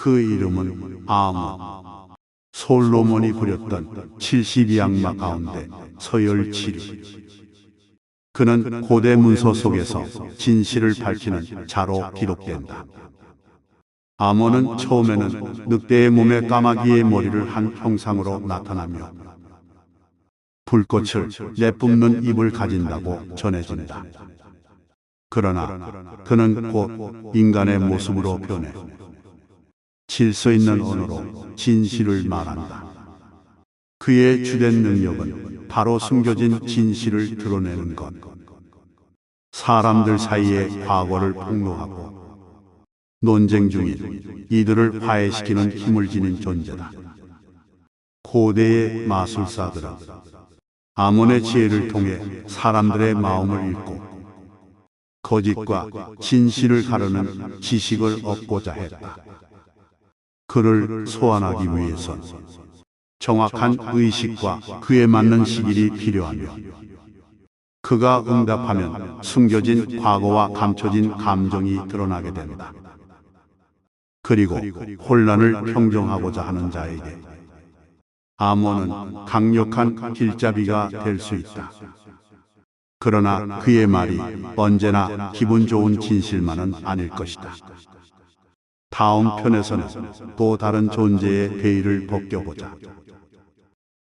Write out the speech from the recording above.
그 이름은 아몬. 솔로몬이 부렸던 72악마 가운데 서열 7위. 그는 고대 문서 속에서 진실을 밝히는 자로 기록된다. 아몬은 처음에는 늑대의 몸에 까마귀의 머리를 한 형상으로 나타나며 불꽃을 내뿜는 입을 가진다고 전해진다. 그러나 그는 곧 인간의 모습으로 변해 질서 있는 언어로 진실을 말한다. 그의 주된 능력은 바로 숨겨진 진실을 드러내는 것. 사람들 사이의 과거를 폭로하고 논쟁 중인 이들을 화해시키는 힘을 지닌 존재다. 고대의 마술사들은 아몬의 지혜를 통해 사람들의 마음을 읽고 거짓과 진실을 가르는 지식을 얻고자 했다. 그를 소환하기 위해선 정확한 의식과 그에 맞는 시길이 필요하며 그가 응답하면 숨겨진 과거와 감춰진 감정이 드러나게 된다. 그리고 혼란을 평정하고자 하는 자에게 아몬은 강력한 길잡이가 될 수 있다. 그러나 그의 말이 언제나 기분 좋은 진실만은 아닐 것이다. 다음 편에서는 또 다른 존재의 베일을 벗겨보자.